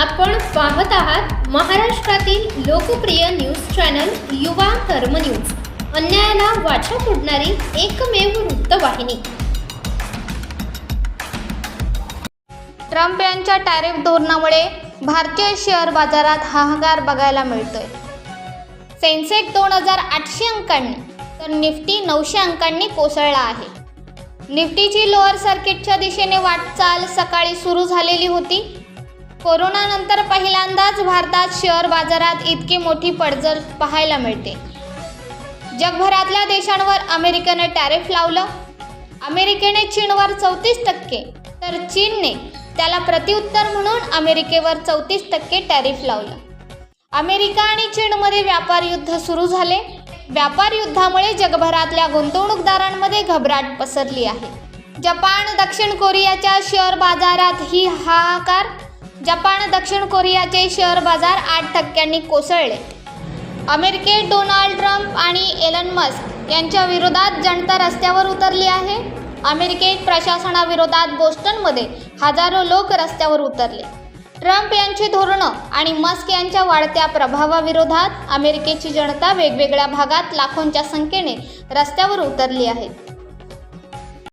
आपण पाहत आहात महाराष्ट्रातील लोकप्रिय न्यूज चॅनल युवा कर्म न्यूज. अन्यायाला वाचा फोडणारी एकमेव वृत्तवाहिनी. ट्रम्प यांच्या टॅरिफ धोरणामुळे भारतीय शेअर बाजारात हाहाकार बघायला मिळतोय. सेन्सेक दोन हजार आठशे अंकांनी तर निफ्टी नऊशे अंकांनी कोसळला आहे. निफ्टीची लोअर सर्किटच्या दिशेने वाटचाल सकाळी सुरू झालेली होती. कोरोनानंतर पहिल्यांदाच भारतात शेअर बाजारात इतकी मोठी पडझड पाहायला मिळते. जगभरातल्या देशांवर अमेरिकेने टॅरिफ लावलं. अमेरिकेने चीनवर चौतीस टक्के तर चीनने त्याला प्रत्युत्तर म्हणून अमेरिकेवर चौतीस टक्के टॅरिफ लावलं. अमेरिका आणि चीनमध्ये व्यापार युद्ध सुरू झाले. व्यापार युद्धामुळे जगभरातल्या गुंतवणूकदारांमध्ये घबराट पसरली आहे. जपान दक्षिण कोरियाच्या शेअर बाजारात ही हाहाकार जपान दक्षिण कोरियाचे शेअर बाजार आठ टक्क्यांनी कोसळले. अमेरिकेत डोनाल्ड ट्रम्प आणि एलन मस्क यांच्या विरोधात जनता रस्त्यावर उतरली आहे. अमेरिकेत प्रशासनाविरोधात बोस्टनमध्ये हजारो लोक रस्त्यावर उतरले. ट्रम्प यांची धोरणं आणि मस्क यांच्या वाढत्या प्रभावाविरोधात अमेरिकेची जनता वेगवेगळ्या भागात लाखोंच्या संख्येने रस्त्यावर उतरली आहे.